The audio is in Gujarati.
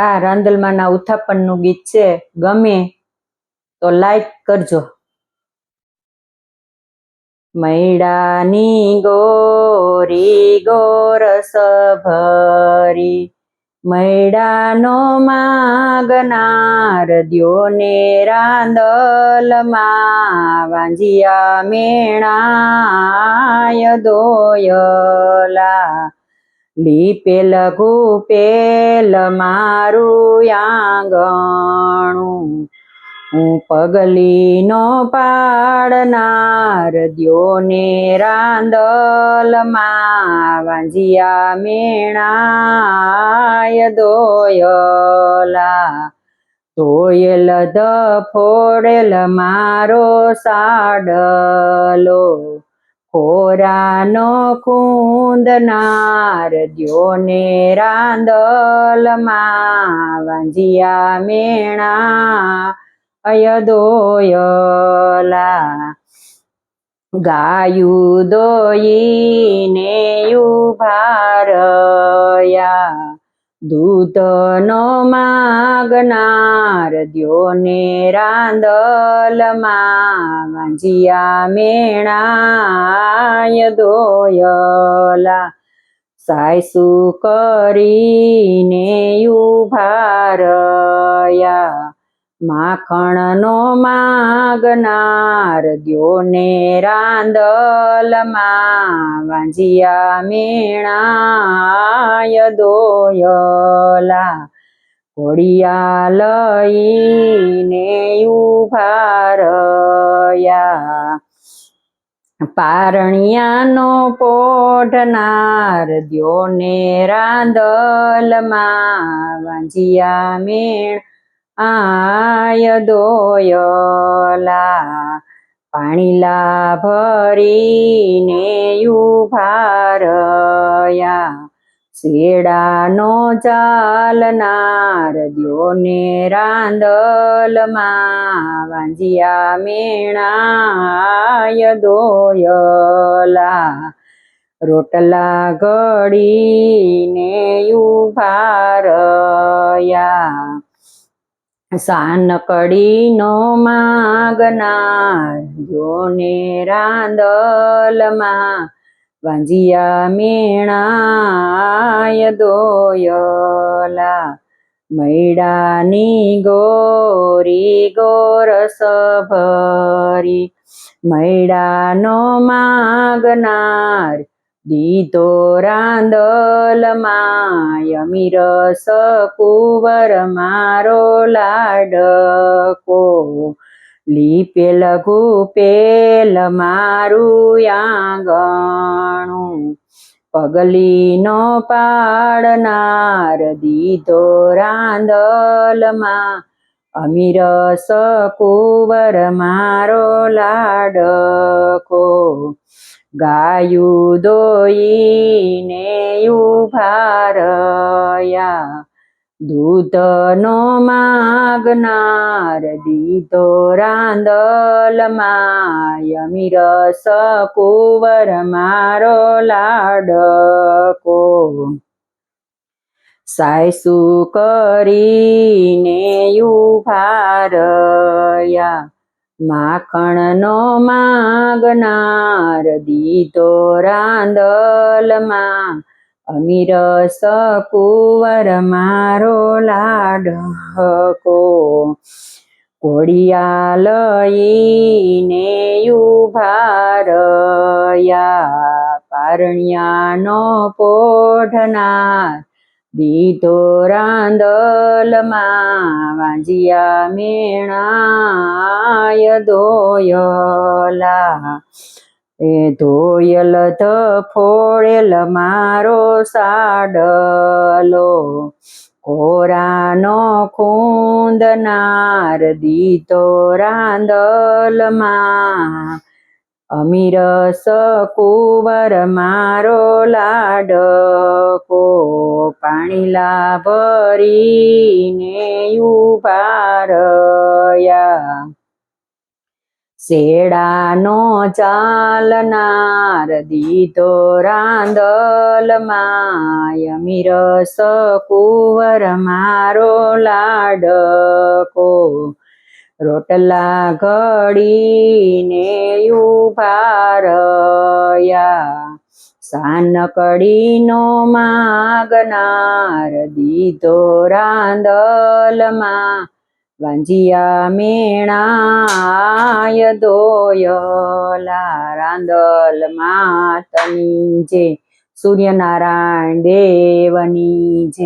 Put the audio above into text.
આ રાંદલમાના ઉથાપનનું ગીત છે, ગમે તો લાઈક કરજો. મૈડાની ગોરી ગોરસ ભરી, મૈડાનો માગનાર દ્યોને રાંદલમાં વાંજિયા મેણાય દોયલા. લીપેલ ગુપેલ મારું આંગણું હું પગલીનો પાડનાર દ્યોને રાંદલમાં વાંજિયા મેણાય દોયલા. ધ ફોડેલ મારો સાડલો. ખોરાનો કુંદનાર દ્યોને રાંદલમાં વાંજિયા મેણા અયદોયલા ગાયું દોઈને ઉભારયા. દૂધનો માગનાર દ્યોને રાંદલમાં વાંજિયા મેણાય દોયલા. સાયસુ કરીને ઉભારયા માખણનો માગનાર દ્યોને રાંદલમાં વાંજિયા મેણાય દોયલા ઘોડિયા લઈને ઉભારયા પારણિયાનો પોઢનાર દ્યોને રાંદલમાં વાંજિયા મેણ આય દોયલા પાણીલા ભરીને ઉભારયા શેડાનો ચાલનાર દ્યોને રાંદલમાં વાંજિયા મેણાય દોયલા. રોટલા ઘડીને ઉભારયા. સાનકડીનો માગનાર જોને રાંદલમાં વાંજિયા મેણાય દોયલા, મૈડાની ગોરી ગોરસ ભરી, મૈડાનો માગનાર દીધો રાંદલમાં યમીરસ કુંવર મારો લાડકો. લીપેલ ગુપેલ મારું આંગણું પગલીનો પાડનાર દીધો રાંદલમાં અમીરસ સકુવર મારો લાડકો. ગાયું દોઈને ઉભારયા. દૂધનો માગનાર રાંદલ રાંદલમાં રસ કુંવર મારો લાડકો. સાયસુ કરીને ઉભારયા માખણનો માગનાર દીતો રાંદલમાં અમીરસ સકુવર મારો લાડકો કોડિયા લઈને ઉભારયા પારણિયાનો પોઢનાર. દીધો રાંદલમાં વાંજિયા મેણાય દોયલા. એ ધોયલ ફોળેલ મારો સાડલો. કોરાનો ખૂંદનાર દીતો રાંદલમાં. સ કુવર મારો લાડકો. પાણીલા ભરીને ઉભારયા. શેડાનો ચાલનાર દીધો રાંદલમાં યમીરસ કુંવર મારો લાડકો. રોટલા ઘડીને સાન કડીનો માગનાર દીધો રાંદલમાં વાંજિયા મેણાય દોયલા રાંદલ માતની જે સૂર્યનારાયણ દેવની જે